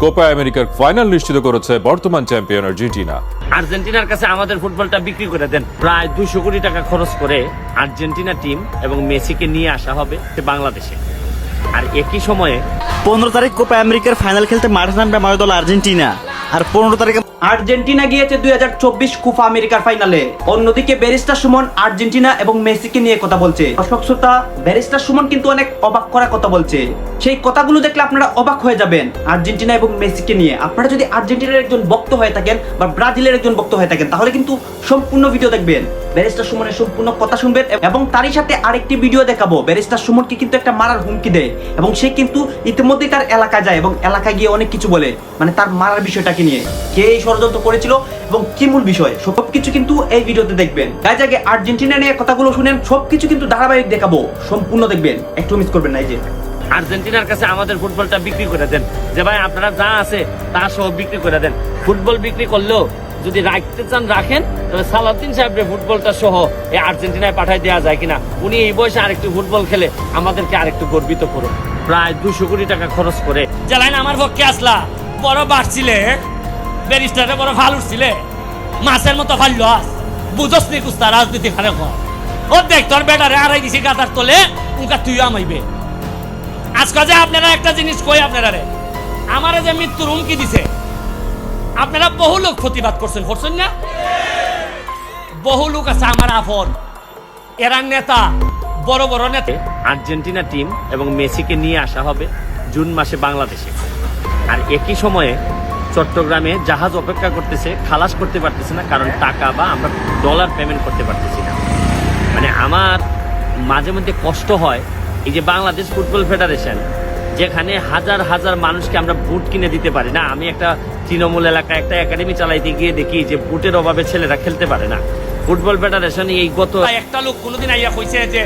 Copa আমেরিকার final নিশ্চিত করেছে বর্তমান চ্যাম্পিয়ন আর্জেন্টিনা। আর্জেন্টিনার কাছে আমাদের ফুটবলটা বিক্রি করে দেন। প্রায় দুশো কোটি টাকা খরচ করে আর্জেন্টিনা টিম এবং মেসিকে নিয়ে আসা হবে বাংলাদেশে। আর একই সময়ে পনেরো তারিখ কোপা আমেরিকার ফাইনাল খেলতে মাঠে নামবে আমাদের দল আর্জেন্টিনা। আর পনেরো তারিখে আর্জেন্টিনা গিয়েছে দুই হাজার চব্বিশ কুফা আমেরিকার ফাইনালে। অন্যদিকে ব্যারিস্টার সুমন আর্জেন্টিনা এবং মেসিকে নিয়ে কথা বলছে। দর্শক শ্রোতা, ব্যারিস্টার সুমন কিন্তু অনেক অবাক করা কথা বলছে। সেই কথাগুলো দেখলে আপনারা অবাক হয়ে যাবেন। আর্জেন্টিনা এবং মেসিকে নিয়ে। আপনারা যদি আর্জেন্টিনার একজন ভক্ত হয়ে থাকেন বা ব্রাজিলের একজন ভক্ত হয়ে থাকেন, তাহলে কিন্তু সম্পূর্ণ ভিডিও দেখবেন। ব্যারিস্টার সুমনের সম্পূর্ণ কথা শুনবেন এবং তারই সাথে আরেকটি ভিডিও দেখাবো। ব্যারিস্টার সুমনকে কিন্তু একটা মারার হুমকি দেয় এবং সে কিন্তু ইতিমধ্যেই তার এলাকায় যায় এবং এলাকায় গিয়ে অনেক কিছু বলে। মানে তার মারার বিষয়টাকে নিয়ে। কে এই ষড়যন্ত্র করেছিল এবং কি মূল বিষয়? সব কিছু কিন্তু এই ভিডিওতে দেখবেন। গাইজ, আগে আর্জেন্টিনা নিয়ে কথাগুলো শুনেন, সবকিছু কিন্তু ধারাবাহিক দেখাবো। সম্পূর্ণ দেখবেন। একটু মিস করবেন না, এই যে। আর্জেন্টিনার কাছে আমাদের ফুটবলটা বিক্রি করে দেন। যে ভাই, আপনারা যা আছে তা সহ বিক্রি করে দেন। ফুটবল বিক্রি করলেও যদি রাখতে চান, রাখেন তবে সালাউদ্দিন সাহেবের ফুটবলটা সহ এই আর্জেন্টিনায় পাঠাই দেওয়া যায় কিনা? উনি এই বয়সে আরেকটু ফুটবল খেলে আমাদেরকে আরেকটু গর্বিত করুন। প্রায় দুশো কোটি টাকা খরচ করে। জ্বালাইন আমার পক্ষে আসলা, বড় বাড়ছিলে। ব্যারিস্টারে বড় ভালো উঠছিলে। মাছের মতো ফাল্লো আস বুঝস নি কুস্তা, রাজনীতি খানে কর ও দেখ, তোর বেটারে আড়াই দিছি গাতার তোলে উনকা তুইও আমাইবে। আজকে যে আপনারা একটা জিনিস কই আপনারা রে আমারে যে মৃত্যুর হুমকি দিছে, আপনারা বহু লোক প্রতিবাদ করছেন করছেন না? বহু লোক আছে আমার আপন। এরা নেতা, বড় বড় নেতা। আর্জেন্টিনা টিম এবং মেসিকে নিয়ে আসা হবে জুন মাসে বাংলাদেশে। আর একই সময়ে চট্টগ্রামে জাহাজ অপেক্ষা করতেছে, খালাস করতে পারতেছে না, কারণ টাকা বা আমরা ডলার পেমেন্ট করতে পারতেছি না। মানে আমার মাঝে মধ্যে কষ্ট হয়, এই যে বাংলাদেশ ফুটবল ফেডারেশন, যেখানে হাজার হাজার মানুষকে আমরা বুট কিনে দিতে পারি না। আমি একটা তৃণমূল এলাকায় একটা একাডেমি চালাইতে গিয়ে দেখি যে বুটের অভাবে ছেলেরা খেলতে পারে না। ফুটবল ফেডারেশন এই গত একটা লোক কোনোদিন আইয়া কইছে যে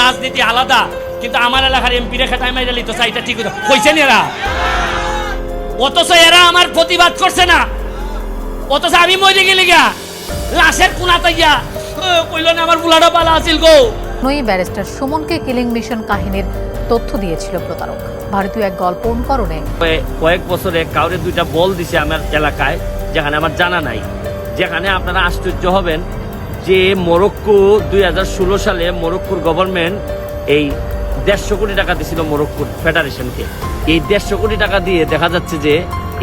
রাজনীতি আলাদা, কিন্তু আমার এলাকার এমপি রেখা টাইম লিতো সাইটা ঠিক কইছেন এরা? অথচ এরা আমার প্রতিবাদ করছে না। অথচ আমি মরে গেলি গা। লাশের কোনাতে গিয়া কইল না আমার বুলাটা পালা আছিল গো। নই ব্যারিস্টার সুমনকে কিলিং মিশন কাহিনীর তথ্য দিয়েছিল প্রতারক। ভারতীয় এক গল্প অনুকরণে কয়ে- কয়েক বছরে কাউরে দুইটা বল দিছে আমার এলাকায় যেখানে আমার জানা নাই। যেখানে আপনারা আশ্চর্য হবেন যে মরক্কো দুই হাজার ষোলো সালে মরক্কোর গভর্নমেন্ট এই দেড়শো কোটি টাকা দিছিল মরক্কোর ফেডারেশনকে। এই দেড়শো কোটি টাকা দিয়ে দেখা যাচ্ছে যে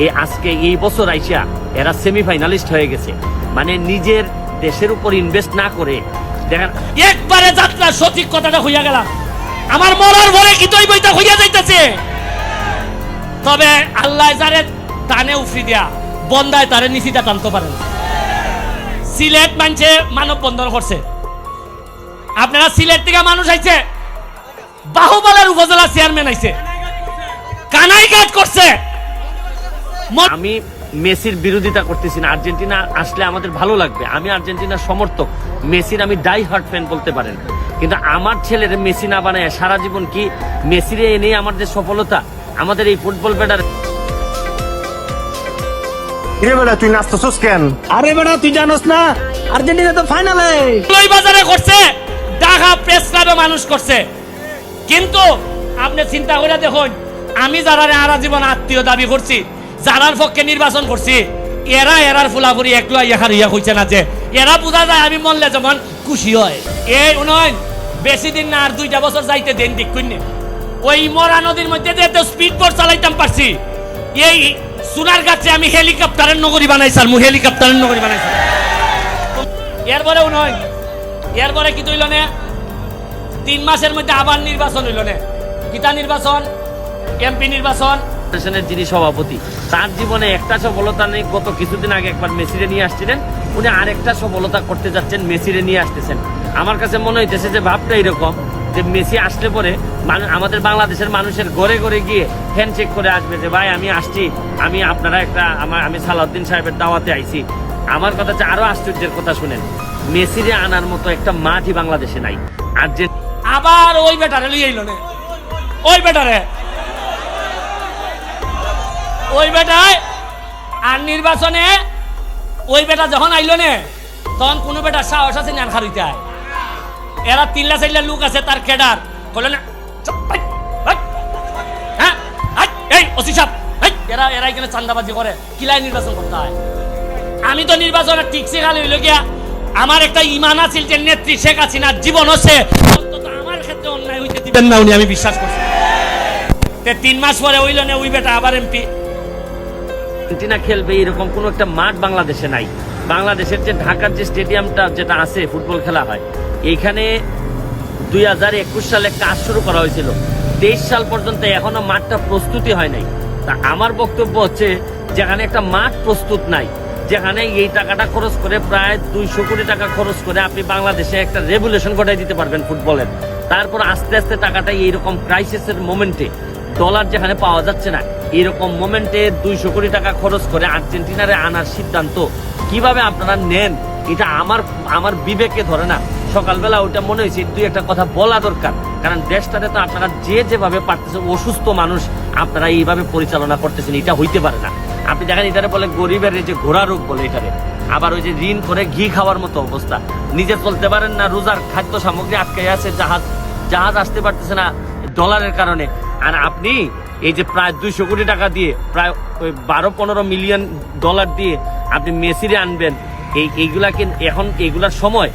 এই আজকে এই বছর আইসা এরা সেমিফাইনালিস্ট হয়ে গেছে। মানে নিজের দেশের উপর ইনভেস্ট না করে দেখেন একবারে যাত্রা সঠিক কথাটা হইয়া গেলাম। আমার মরার ভরে হইয়া যাইতেছে। তবে আল্লাহ টানে উফরি দিয়া, বন্দায় তারে নিচিটা টানতে পারেন। সিলেট মানছে মানব বন্ধন করছে। আপনারা সিলেট থেকে মানুষ আইছে বাহুবলার উপজেলা চেয়ারম্যান আইছে। কানাই কাজ করছে আমি মেসির বিরোধিতা করতেছি না। আর্জেন্টিনা আসলে আমাদের ভালো লাগবে। আমি আর্জেন্টিনার সমর্থক। মেসির আমি ডাই হার্ট ফ্যান বলতে পারেন। কিন্তু আমার ছেলের মেসি না বানায় সারা জীবন কি মেসিরে এনেই আমাদের সফলতা আমাদের এই ফুটবল ব্যাটার কিরে বেটা তুই নাচতেছস কেন? আরে বেটা তুই জানোস না আর্জেন্টিনা তো ফাইনালে লই বাজারে করছে। ঢাকা প্রেস ক্লাবে মানুষ করছে। কিন্তু আপনি চিন্তা করে দেখুন, আমি যারা আরা জীবন আত্মীয় দাবি করছি, যারার পক্ষে নির্বাচন করছি, এরা এরার ফুলাফুরি একটু ইয়া ইয়া হইছে না যে, এরা বোঝা যায় আমি মরলে যেমন খুশি হয়। এই উন্নয়ন বেশি দিন না আর দুইটা বছর যাইতে দেন দিক ওই মরা নদীর মধ্যে যে এত স্পিড বোট চালাইতাম পারছি। এই সোনার গাছে আমি হেলিকপ্টারের নগরী বানাইছাল মু হেলিকপ্টারের নগরী বানাইছাল এরপরে উন্নয়ন এরপরে কি তৈল নে? তিন মাসের মধ্যে আবার নির্বাচন হইল নে। গীতা নির্বাচন, এমপি নির্বাচন। যিনি সভাপতি, তার জীবনে একটা সফলতা নেই, গত কিছুদিন আগে একবার মেসিরে নিয়ে আসছিলেন। উনি আরেকটা সফলতা করতে যাচ্ছেন, মেসিরে নিয়ে আসতেছেন। আমার কাছে মনে হইতেছে যে ভাবটা এরকম, যে মেসি আসলে পরে আমাদের বাংলাদেশের মানুষের ঘরে ঘরে গিয়ে হ্যান্ডশেক করে আসবে যে, ভাই, আমি আসছি, আমি আপনারা একটা, আমার আমি সালাউদ্দিন সাহেবের দাওয়াতে আইছি। আমার কথা হচ্ছে আরও আশ্চর্যের কথা শুনেন, মেসিরে আনার মতো একটা মাঠই বাংলাদেশে নাই। আর যে আবার ওই বেটারে লই আইল নে। ওই বেটারে। ওই বেটায় আর নির্বাচনে ওই বেটা যখন আইল নে, তখন কোনো বেটার সাহস আছে না খারিতে এরা তিনলা চাইলা লোক আছে তার কেডার। হ্যাঁ সাহেব এরা এরা এখানে চান্দাবাজি করে কিলাই নির্বাচন করতে হয় আমি তো নির্বাচনে টিকছে খালি হইল গিয়া, আমার একটা ইমান আছিল যে নেত্রী শেখ হাসিনার জীবন হচ্ছে দিবেন না উনি, আমি বিশ্বাস করছি। তিন মাস পরে হইল না, ওই বেটা আবার এমপি। আর্জেন্টিনা খেলবে এরকম কোনো একটা মাঠ বাংলাদেশে নাই। বাংলাদেশের যে ঢাকার যে স্টেডিয়ামটা, যেটা আছে, ফুটবল খেলা হয়, এইখানে দুই হাজার একুশ সালে কাজ শুরু করা হয়েছিল। তেইশ সাল পর্যন্ত এখনও মাঠটা প্রস্তুতি হয় নাই। তা আমার বক্তব্য হচ্ছে, যেখানে একটা মাঠ প্রস্তুত নাই, যেখানে এই টাকাটা খরচ করে প্রায় দুইশো কোটি টাকা খরচ করে আপনি বাংলাদেশে একটা রেভুলেশন ঘটাই দিতে পারবেন ফুটবলের। তারপর আস্তে আস্তে টাকাটা এইরকম ক্রাইসিসের মোমেন্টে ডলার যেখানে পাওয়া যাচ্ছে না এরকম মোমেন্টে দুইশো কোটি টাকা খরচ করে আর্জেন্টিনারে আনার সিদ্ধান্ত কীভাবে আপনারা নেন, এটা আমার আমার বিবেকে ধরে না। সকালবেলা ওইটা মনে হয়েছে দুই একটা কথা বলা দরকার, কারণ দেশটাতে তো আপনারা যে যেভাবে পারতেছেন, অসুস্থ মানুষ আপনারা এইভাবে পরিচালনা করতেছেন, এটা হইতে পারে না। আপনি দেখেন, এটারে বলে গরিবের যে ঘোড়া রোগ বলে এটারে। আবার ওই যে ঋণ করে ঘি খাওয়ার মতো অবস্থা। নিজে চলতে পারেন না, রোজার খাদ্য সামগ্রী আটকে আছে, জাহাজ জাহাজ আসতে পারতেছে না ডলারের কারণে। আর আপনি এই যে প্রায় দুইশো কোটি টাকা দিয়ে, প্রায় ওই বারো পনেরো মিলিয়ন ডলার দিয়ে আপনি মেসিরে আনবেন, এই এইগুলা এইগুলাকে এখন এইগুলার সময়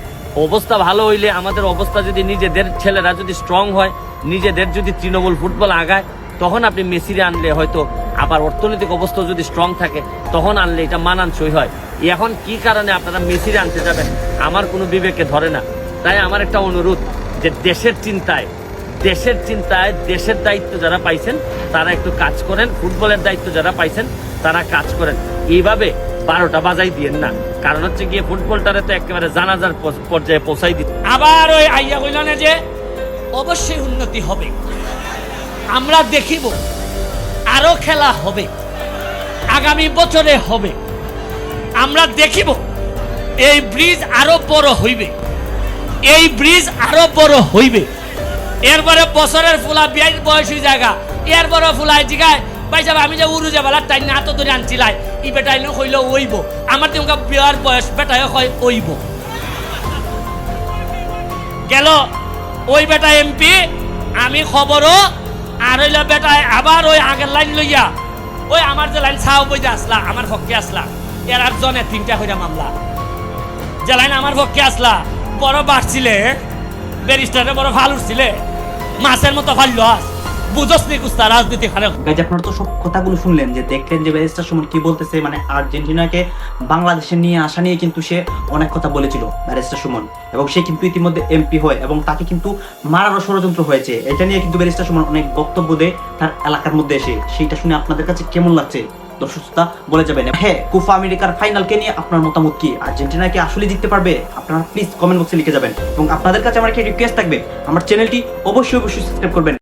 অবস্থা ভালো হইলে আমাদের অবস্থা যদি নিজেদের ছেলেরা যদি স্ট্রং হয়, নিজেদের যদি তৃণমূল ফুটবল আগায়, তখন আপনি মেসিরে আনলে হয়তো আবার অর্থনৈতিক অবস্থা যদি স্ট্রং থাকে, তখন আনলে এটা মানানসই হয়। এখন কি কারণে আপনারা মেসিরে আনতে যাবেন? আমার কোনো বিবেকে ধরে না। তাই আমার একটা অনুরোধ যে দেশের চিন্তায় দেশের চিন্তায় দেশের দায়িত্ব যারা পাইছেন, তারা একটু কাজ করেন, ফুটবলের দায়িত্ব যারা পাইছেন, তারা কাজ করেন। এইভাবে বারোটা বাজাই দিয়েন না। কারণ হচ্ছে গিয়ে ফুটবলটারে তো একেবারে জানাজার পর্যায়ে পৌঁছাই দিত আবার ওই আইয়া কইল না যে, অবশ্যই উন্নতি হবে। আমরা দেখিব, আরও খেলা হবে। আগামী বছরে হবে। আমরা দেখিব, এই ব্রিজ আরও বড় হইবে। এই ব্রিজ আরও বড় হইবে। এরপরে বছরের ফুলা বিয়ার বয়সী জায়গা। এরপরে ফুলাই জিগায় ভাই যাবে, আমি যে উড়ু যাবার টাইম না হাত ধরে আনছিলাই ই বেটাই নো কইল ওইব। আমার তেমকা বিয়ার বয়স বেটাই কয় ওইব। গেল ওই বেটা এমপি, আমি খবরও, আর হইল বেটায় আবার ওই আগের লাইন লইয়া। ওই আমার যে লাইন ছাও বইতে আসলা, আমার পক্ষে আসলা। এর আর জনে তিনটা হইরা মামলা। যে লাইন আমার পক্ষে আসলা বড় বাড়ছিলে ব্যারিস্টারে বড় ভালো উঠছিলে, মাছের মতো ফাল্য আস নি কুস্তা, রাজনীতি খারাপ গাইজ, আপনারা তো সব কথাগুলো শুনলেন যে দেখলেন যে ব্যারিস্টার সুমন কি বলতেছে মানে আর্জেন্টিনাকে বাংলাদেশে নিয়ে আসা নিয়ে কিন্তু সে অনেক কথা বলেছিল ব্যারিস্টার সুমন। এবং সে কিন্তু ইতিমধ্যে এমপি হয়, এবং তাকে কিন্তু মারারও ষড়যন্ত্র হয়েছে। এটা নিয়ে কিন্তু ব্যারিস্টার সুমন অনেক বক্তব্য দেয় তার এলাকার মধ্যে এসে। সেইটা শুনে আপনাদের কাছে কেমন লাগছে? শ্রোতা বলে যাবেন। হ্যাঁ কুফা আমেরিকার ফাইনালকে নিয়ে আপনার মতামত কি? আর্জেন্টিনা কি আসলে জিততে পারবে? আপনারা প্লিজ কমেন্ট বক্সে লিখে যাবেন। এবং আপনাদের কাছে আমার একটি রিকোয়েস্ট থাকবে। আমার চ্যানেলটি অবশ্যই অবশ্যই সাবস্ক্রাইব করবেন।